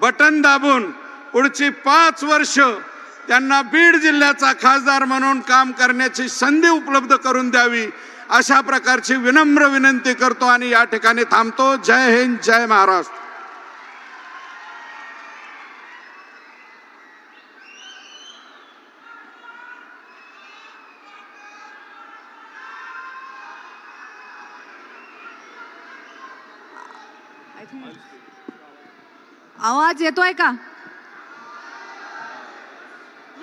Button दाबून पुढची पाच वर्ष त्यांना बीड जिल्ह्याचा खासदार म्हणून काम करण्याची संधी उपलब्ध करून द्यावी अशा प्रकारची विनम्र विनंती करतो आणि या ठिकाणी थांबतो. जय हिंद जय महाराष्ट्र. आवाज येतोय का?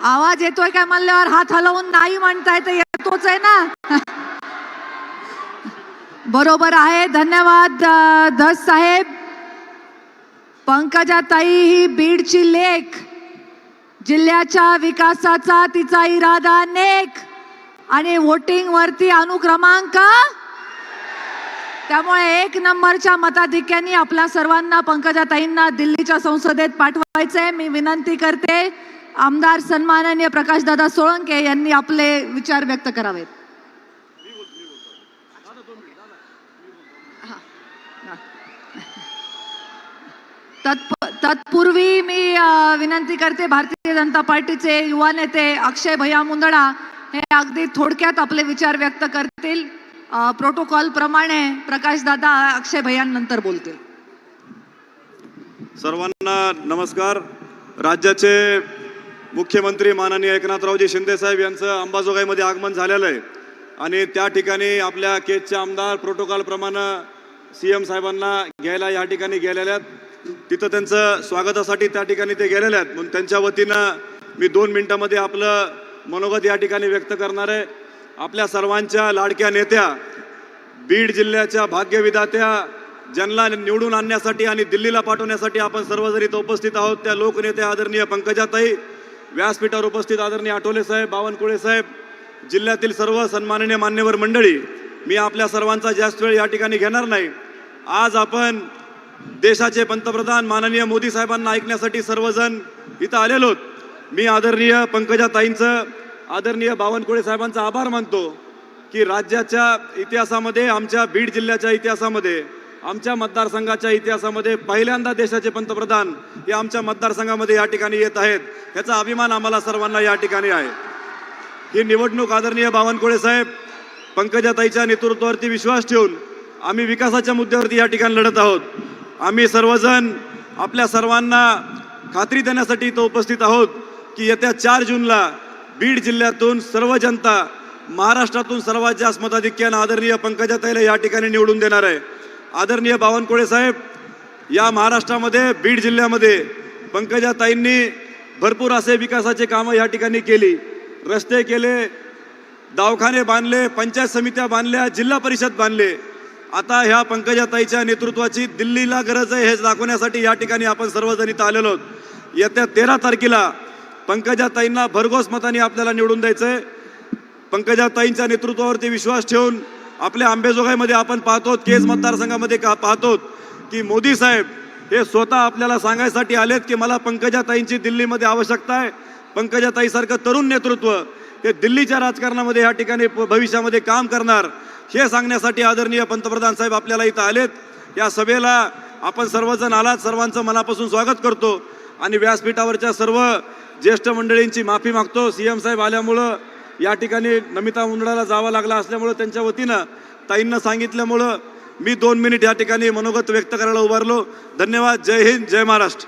आवाज येतोय काय म्हणल्यावर हात हलवून नाही म्हणताय तर येतोच आहे ना? बरोबर आहे. धन्यवाद धस साहेब. पंकजाताई ही बीडची लेख. जिल्ह्याच्या विकासाचा तिचा इरादा नेक आणि वोटिंग वरती अनुक्रमांक त्यामुळे एक नंबरच्या मताधिक्याने आपल्या सर्वांना पंकजाताईंना दिल्लीच्या संसदेत पाठवायचंय मी विनंती करते आमदार सन्माननीय प्रकाशदादा सोळंके यांनी आपले विचार व्यक्त करावेत. तत्प तत्पूर्वी मी विनंती करते भारतीय जनता पार्टीचे युवा नेते अक्षय भैया मुंदडा हे अगदी थोडक्यात आपले विचार व्यक्त करतील. प्रोटोकॉल प्रमाणे प्रकाशदादा अक्षय भैयांनंतर बोलतील. सर्वांना नमस्कार. राज्याचे मुख्यमंत्री माननीय एकनाथरावजी शिंदे साहेब यांचं अंबाजोगाईमध्ये आगमन झालेलं आहे. आणि त्या ठिकाणी आपल्या केजचे आमदार प्रोटोकॉलप्रमाणे सी एम साहेबांना घ्यायला या ठिकाणी गेलेले आहेत. तिथं त्यांचं स्वागतासाठी त्या ठिकाणी ते गेलेले आहेत. म्हणून त्यांच्या वतीनं मी दोन मिनटामध्ये आपलं मनोगत या ठिकाणी व्यक्त करणार आहे. आपल्या सर्वांच्या लाडक्या नेत्या बीड जिल्ह्याच्या भाग्यविधात्या ज्यांना निवडून आणण्यासाठी आणि दिल्लीला पाठवण्यासाठी आपण सर्वजण इथं उपस्थित आहोत त्या लोकनेत्या आदरणीय पंकजाताई व्यासपीठावर उपस्थित आदरणीय आठवले साहेब बावनकुळे साहेब जिल्ह्यातील सर्व सन्माननीय मान्यवर मंडळी मी आपल्या सर्वांचा जास्त वेळ या ठिकाणी घेणार नाही. आज आपण देशाचे पंतप्रधान माननीय मोदी साहेबांना ऐकण्यासाठी सर्वजण इथं आलेलो आहोत. मी आदरणीय पंकजाताईंचं आदरणीय बावनकुळे साहेबांचा आभार मानतो की राज्याच्या इतिहासामध्ये आमच्या बीड जिल्ह्याच्या इतिहासामध्ये आमच्या मतदारसंघाच्या इतिहासामध्ये पहिल्यांदा देशाचे पंतप्रधान हे आमच्या मतदारसंघामध्ये या ठिकाणी येत आहेत. ह्याचा अभिमान आम्हाला सर्वांना या ठिकाणी आहे. ही निवडणूक आदरणीय बावनकुळे साहेब पंकजाताईच्या नेतृत्वावरती विश्वास ठेवून आम्ही विकासाच्या मुद्द्यावरती या ठिकाणी लढत आहोत. आम्ही सर्वजण आपल्या सर्वांना खात्री देण्यासाठी इथं उपस्थित आहोत की येत्या चार जूनला बीड जिल्ह्यातून सर्व जनता महाराष्ट्रातून सर्वात जास्त मताधिक्यानं आदरणीय पंकजाताईला या ठिकाणी निवडून देणार आहे. आदरणीय बावनकुळे साहेब या महाराष्ट्रामध्ये बीड जिल्ह्यामध्ये पंकजाताईंनी भरपूर असे विकासाचे कामं या ठिकाणी केली. रस्ते केले दवाखाने बांधले पंचायत समित्या बांधल्या जिल्हा परिषद बांधले. आता ह्या पंकजाताईच्या नेतृत्वाची दिल्लीला गरज आहे हे दाखवण्यासाठी या ठिकाणी आपण सर्वजण इथं आलेलो आहोत. येत्या तेरा तारखेला पंकजाताईंना भरघोस मताने आपल्याला निवडून द्यायचं आहे पंकजाताईंच्या नेतृत्वावरती विश्वास ठेवून आपल्या आंबेजोगाईमध्ये आपण पाहतो केज मतदारसंघामध्ये का पाहतो की मोदी साहेब हे स्वतः आपल्याला सांगायसाठी आलेत की मला पंकजाताईंची दिल्लीमध्ये आवश्यकता आहे. पंकजाताईसारखं तरुण नेतृत्व हे दिल्लीच्या राजकारणामध्ये या ठिकाणी प- भविष्यामध्ये काम करणार हे सांगण्यासाठी आदरणीय पंतप्रधान साहेब आपल्याला इथं आलेत. या सभेला आपण सर्वजण आलात सर्वांचं मनापासून स्वागत करतो. आणि व्यासपीठावरच्या सर्व ज्येष्ठ मंडळींची माफी मागतो. सी एम साहेब आल्यामुळं या ठिकाणी नमिता मुंदडाला जावं लागला असल्यामुळं त्यांच्या वतीनं ताईंना सांगितल्यामुळं मी दोन मिनिट या ठिकाणी मनोगत व्यक्त करायला उभारलो. धन्यवाद. जय हिंद जय महाराष्ट्र.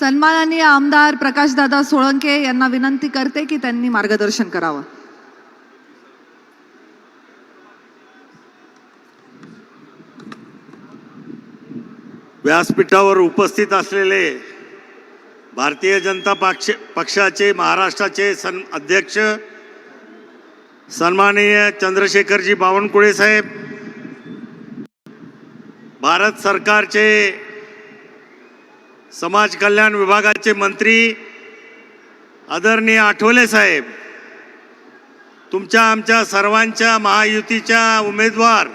सन्माननीय आमदार प्रकाशदादा सोळंके यांना विनंती करते की त्यांनी मार्गदर्शन करावं. व्यासपीठावर उपस्थित असलेले भारतीय जनता पक्ष पक्षाचे महाराष्ट्राचे सन अध्यक्ष सन्माननीय चंद्रशेखरजी बावनकुळे साहेब भारत सरकारचे समाज कल्याण विभागाचे मंत्री आदरणीय आठवले साहेब तुमच्या आमच्या सर्वांच्या महायुतीच्या उमेदवार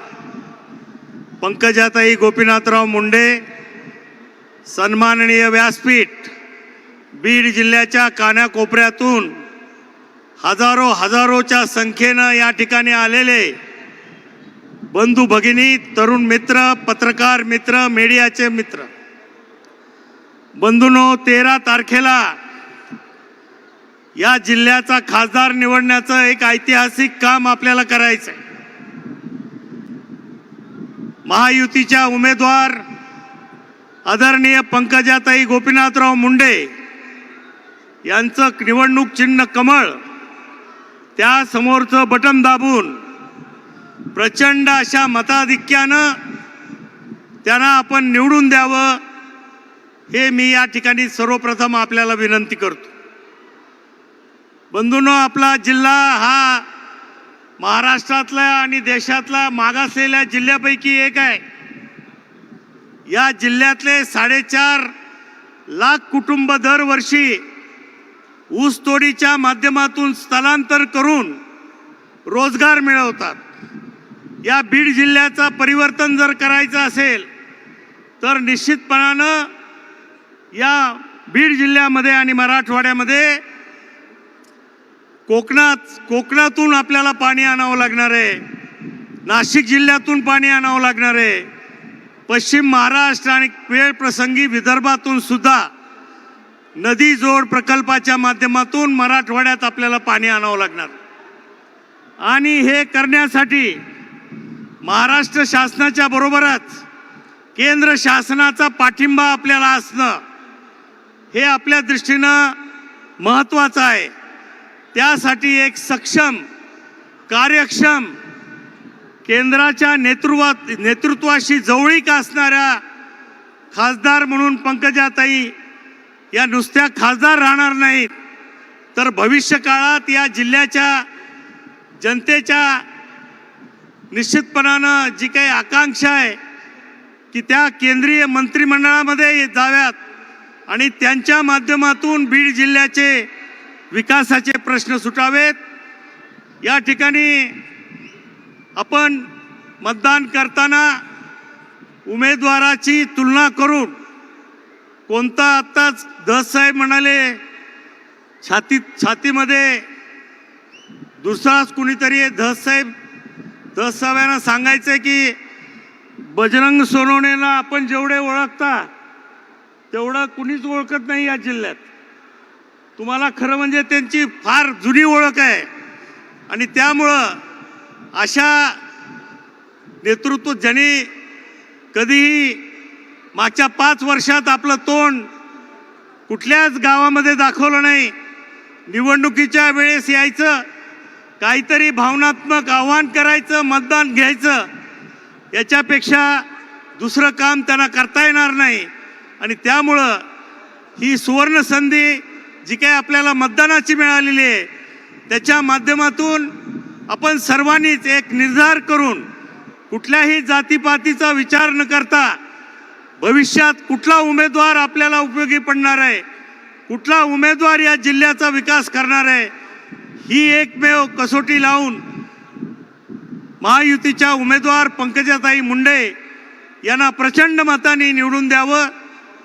पंकजाताई गोपीनाथराव मुंडे सन्माननीय व्यासपीठ बीड जिल्ह्याच्या कानाकोपऱ्यातून हजारो हजारोच्या संख्येनं या ठिकाणी आलेले बंधू भगिनी तरुण मित्र पत्रकार मित्र मीडियाचे मित्र. बंधूनो तेरा तारखेला या जिल्ह्याचा खासदार निवडण्याचं एक ऐतिहासिक काम आपल्याला करायचं आहे महायुतीच्या उमेदवार आदरणीय पंकजाताई गोपीनाथराव मुंडे यांचं निवडणूक चिन्ह कमळ त्यासमोरचं बटन दाबून प्रचंड अशा मताधिक्यानं त्यांना आपण निवडून द्यावं हे मी या ठिकाणी सर्वप्रथम आपल्याला विनंती करतो. बंधूंनो आपला जिल्हा हा महाराष्ट्रातला आणि देशातला मागासलेल्या जिल्ह्यापैकी एक आहे. या जिल्ह्यातले साडेचार लाख कुटुंब दरवर्षी ऊसतोडीच्या माध्यमातून स्थलांतर करून रोजगार मिळवतात. या बीड जिल्ह्याचा परिवर्तन जर करायचं असेल तर निश्चितपणानं या बीड जिल्ह्यामध्ये आणि मराठवाड्यामध्ये कोकणात कोकणातून आपल्याला पाणी आणावं लागणार आहे. नाशिक जिल्ह्यातून पाणी आणावं लागणार आहे. पश्चिम महाराष्ट्र आणि वेळ प्रसंगी विदर्भातून सुद्धा नदी जोड प्रकल्पाच्या माध्यमातून मराठवाड्यात आपल्याला पाणी आणावं लागणार. आणि हे करण्यासाठी महाराष्ट्र शासनाच्या बरोबरच केंद्र शासनाचा पाठिंबा आपल्याला असणं हे आपल्या दृष्टीनं महत्त्वाचं आहे. त्यासाठी एक सक्षम कार्यक्षम केंद्राच्या नेतृत्वात नेतृत्वाशी जवळीक असणाऱ्या खासदार म्हणून पंकजाताई या नुसत्या खासदार राहणार नाहीत. तर भविष्य काळात या जिल्ह्याच्या जनतेच्या निश्चितपणानं जी काही आकांक्षा आहे की त्या केंद्रीय मंत्रिमंडळामध्ये जाव्यात आणि त्यांच्या माध्यमातून बीड जिल्ह्याचे विकासाचे प्रश्न सुटावेत. या ठिकाणी आपण मतदान करताना उमेदवाराची तुलना करून कोणता आत्ताच दस साहेब म्हणाले छाती छातीमध्ये दुसराच कुणीतरी धस साहेब धस साहेबांना सांगायचं की बजरंग सोनवणेला आपण जेवढे ओळखता तेवढं कुणीच ओळखत नाही या जिल्ह्यात. तुम्हाला खरं म्हणजे त्यांची फार जुनी ओळख आहे. आणि त्यामुळं अशा नेतृत्व ज्याने कधीही मागच्या पाच वर्षात आपलं तोंड कुठल्याच गावामध्ये दाखवलं नाही. निवडणुकीच्या वेळेस यायचं काहीतरी भावनात्मक आव्हान करायचं मतदान घ्यायचं याच्यापेक्षा दुसरं काम त्यांना करता येणार नाही. आणि त्यामुळं ही सुवर्ण संधी जी काही आपल्याला मतदानाची मिळालेली आहे त्याच्या माध्यमातून आपण सर्वांनीच एक निर्धार करून कुठल्याही जातीपातीचा विचार न करता भविष्यात कुठला उमेदवार आपल्याला उपयोगी पडणार आहे कुठला उमेदवार या जिल्ह्याचा विकास करणार आहे ही एकमेव कसोटी लावून महायुतीच्या उमेदवार पंकजाताई मुंडे यांना प्रचंड मताने निवडून द्यावं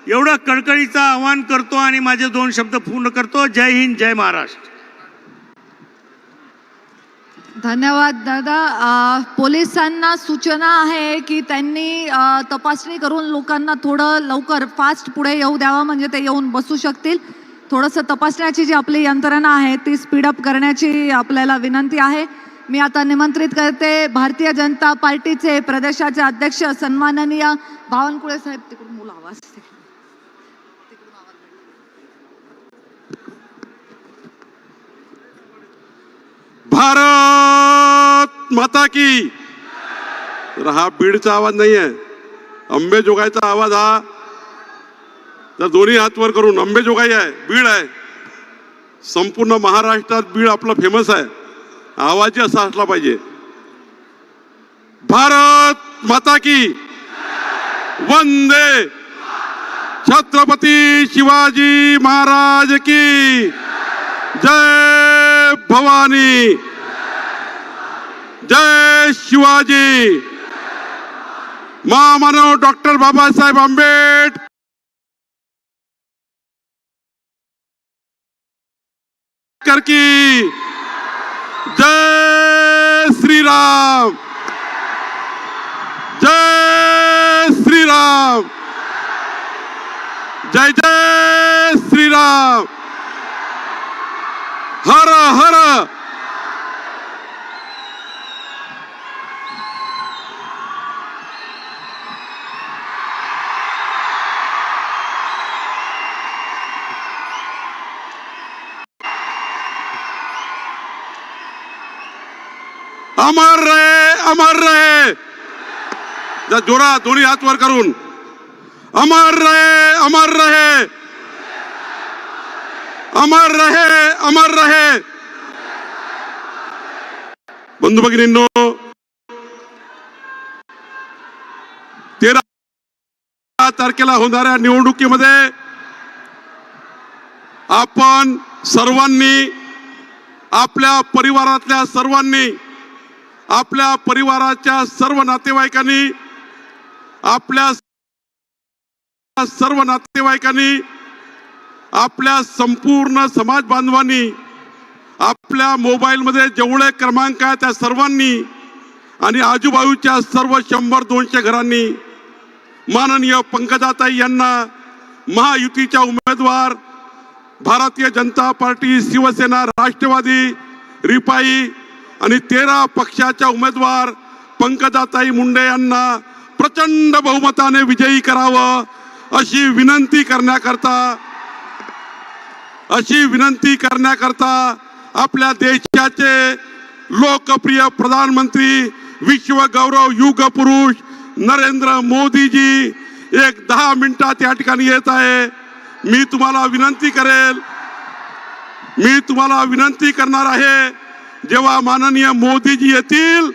एवढं कळकळीचं आवाहन करतो आणि माझे दोन शब्द पूर्ण करतो. जय हिंद जय महाराष्ट्र. धन्यवाद दादा. पोलिसांना सूचना आहे की त्यांनी तपासणी करून लोकांना थोडं लवकर फास्ट पुढे येऊ द्यावं म्हणजे ते येऊन बसू शकतील. थोडंसं तपासण्याची जी आपली यंत्रणा आहे ती स्पीडअप करण्याची आपल्याला विनंती आहे. मी आता निमंत्रित करते भारतीय जनता पार्टीचे प्रदेशाचे अध्यक्ष सन्माननीय बावनकुळे साहेब तिकडून मुलं आवाज भारत माता की? तर हा बीडचा आवाज नाही आहे. अंबेजोगाईचा आवाज हा. तर दोन्ही हातवर करून अंबेजोगाई आहे बीड आहे. संपूर्ण महाराष्ट्रात बीड आपला फेमस आहे. आवाजही असा असला पाहिजे. भारत माता की. वंदे. छत्रपती शिवाजी महाराज की. जय भवानी. जय शिवाजी। महामानव डॉक्टर बाबासाहेब आंबेडकर की जय श्रीराम। जय श्रीराम। जय जय श्रीराम। हर हर अमर रहे अमर रहे या जोरा दोन्ही हात वर करून. अमर रहे अमर रहे. अमर रहे अमर रहे. बंधू भगिनींनो तेरा तारखेला होणाऱ्या निवडणुकीमध्ये आपण सर्वांनी आपल्या परिवारातल्या सर्वांनी आपल्या परिवाराच्या सर्व नातेवाईकांनी आपल्या सर्व नातेवाईकांनी आपल्या संपूर्ण समाज बांधवांनी आपल्या मोबाईलमध्ये जेवढे क्रमांक आहे त्या सर्वांनी आणि आजूबाजूच्या सर्व शंभर दोनशे घरांनी माननीय पंकजाताई यांना महायुतीच्या उमेदवार भारतीय जनता पार्टी शिवसेना राष्ट्रवादी रिपाई आणि तेरा पक्षाच्या उमेदवार पंकजाताई मुंडे यांना प्रचंड बहुमताने विजयी करावं अशी विनंती करण्याकरता अशी विनंती करण्याकरता आपल्या देशाचे लोकप्रिय प्रधानमंत्री विश्व गौरव युग पुरुष नरेंद्र मोदीजी एक दहा मिनिटात या ठिकाणी येत आहे. मी तुम्हाला विनंती करेल मी तुम्हाला विनंती करणार आहे जेव्हा माननीय मोदीजी येतील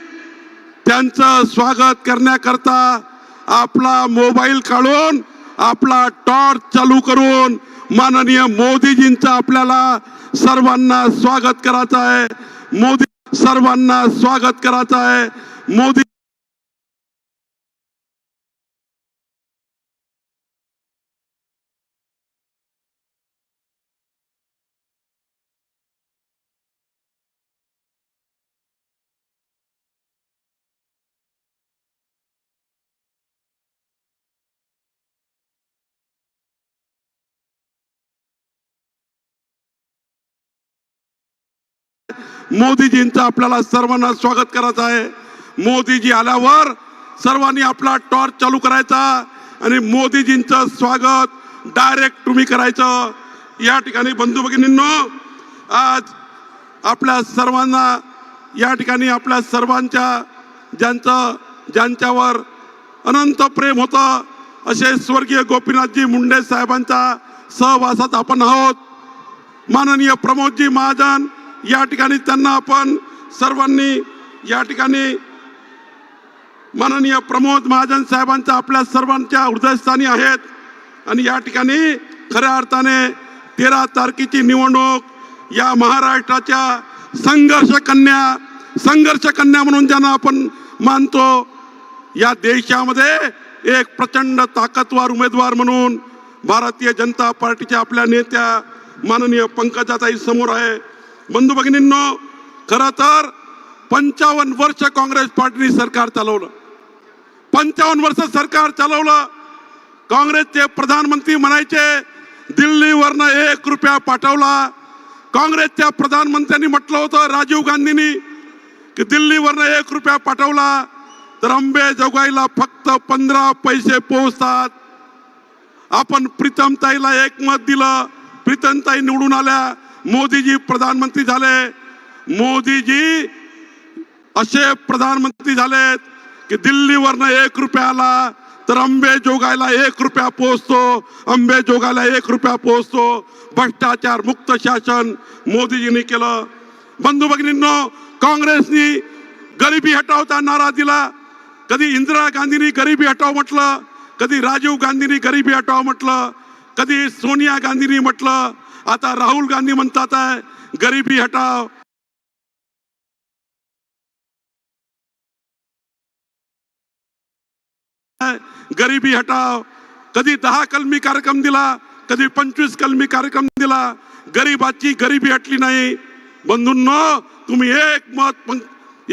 त्यांचं स्वागत करण्याकरता आपला मोबाईल काढून आपला टॉर्च चालू करून माननीय मोदीजींचं आपल्याला सर्वांना स्वागत करायचं आहे. मोदी सर्वांना स्वागत करायचं आहे. मोदी मोदीजींचं आपल्याला सर्वांना स्वागत करायचं आहे. मोदीजी आल्यावर सर्वांनी आपला टॉर्च चालू करायचा आणि मोदीजींचं स्वागत डायरेक्ट तुम्ही करायचं. या ठिकाणी बंधू भगिनींनो आज आपल्या सर्वांना या ठिकाणी आपल्या सर्वांच्या ज्यांचं ज्यांच्यावर अनंत प्रेम होतं असे स्वर्गीय गोपीनाथजी मुंडे साहेबांच्या सहवासात आपण आहोत. माननीय प्रमोदजी महाजन या ठिकाणी त्यांना आपण सर्वांनी या ठिकाणी माननीय प्रमोद महाजन साहेबांचा आपल्या सर्वांच्या हृदयस्थानी आहेत. आणि या ठिकाणी खऱ्या अर्थाने तेरा तारखेची निवडणूक या महाराष्ट्राच्या संघर्ष कन्या संघर्ष कन्या म्हणून ज्यांना आपण मानतो या देशामध्ये एक प्रचंड ताकदवार उमेदवार म्हणून भारतीय जनता पार्टीच्या आपल्या नेत्या माननीय पंकजाताई समोर आहे. बंधू भगिनींनो खरं तर पंचावन्न वर्ष काँग्रेस पार्टीने सरकार चालवलं. पंचावन्न वर्ष सरकार चालवलं काँग्रेसचे प्रधानमंत्री म्हणायचे दिल्लीवरनं एक रुपया पाठवला. काँग्रेसच्या प्रधानमंत्र्यांनी म्हटलं होतं राजीव गांधींनी की दिल्लीवरनं एक रुपया पाठवला तर अंबेजोगाईला फक्त पंधरा पैसे पोहोचतात. आपण प्रीतमताईला एक मत दिलं प्रीतमताई निवडून आल्या मोदीजी प्रधानमंत्री झाले. मोदीजी असे प्रधानमंत्री झालेत की दिल्लीवरनं एक रुपया आला तर अंबेजोगायला एक रुपया पोहोचतो. अंबेजोगायला एक रुपया पोहोचतो. भ्रष्टाचार मुक्त शासन मोदीजींनी केलं. बंधू भगिनींनो काँग्रेसनी गरिबी हटावचा नारा दिला. कधी इंदिरा गांधींनी गरिबी हटाव म्हटलं. कधी राजीव गांधींनी गरिबी हटाव म्हटलं. कधी सोनिया गांधींनी म्हटलं. आता राहुल गांधी म्हणतात आहे गरिबी हटाव गरिबी हटाव कधी दहा कलमी कार्यक्रम दिला कधी पंचवीस कलमी कार्यक्रम दिला गरीबाची गरिबी हटली नाही. बंधूंनो तुम्ही एक मत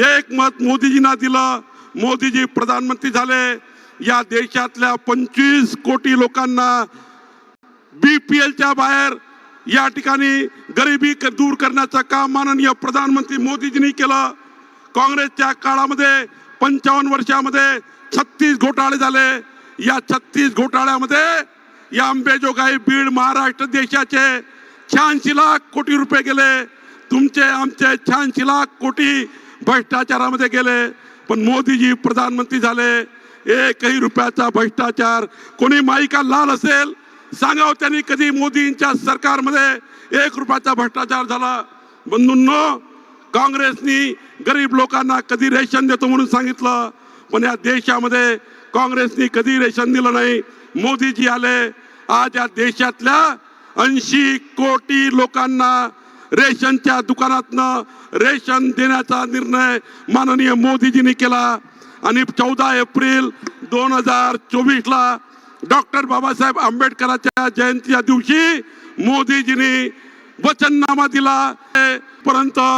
एक मत मोदीजींना दिलं. मोदीजी प्रधानमंत्री झाले. या देशातल्या पंचवीस कोटी लोकांना बीपीएलच्या बाहेर या ठिकाणी गरिबी क- दूर करण्याचं काम माननीय प्रधानमंत्री मोदीजींनी केलं. काँग्रेसच्या काळामध्ये पंचावन्न वर्षामध्ये छत्तीस घोटाळे झाले. या छत्तीस घोटाळ्यामध्ये या अंबेजोगाई बीड महाराष्ट्र देशाचे शहाऐंशी लाख कोटी रुपये गेले. तुमचे आमचे शहाऐंशी लाख कोटी भ्रष्टाचारामध्ये गेले. पण मोदीजी प्रधानमंत्री झाले. एकही रुपयाचा भ्रष्टाचार कोणी माईका लाल असेल? सांगाव त्यांनी कधी मोदींच्या सरकारमध्ये एक रुपयाचा भ्रष्टाचार झाला? बंधूंनो काँग्रेसनी गरीब लोकांना कधी रेशन देतो म्हणून सांगितलं पण या देशामध्ये काँग्रेसनी कधी रेशन दिलं नाही? मोदीजी आले आज या देशातल्या ऐंशी कोटी लोकांना रेशनच्या दुकानातनं रेशन देण्याचा निर्णय माननीय मोदीजींनी केला. आणि चौदा एप्रिल दोन हजार चोवीसला डॉक्टर बाबासाहेब आंबेडकरांच्या जयंतीच्या दिवशी मोदीजींनी वचननामा दिला. परंतु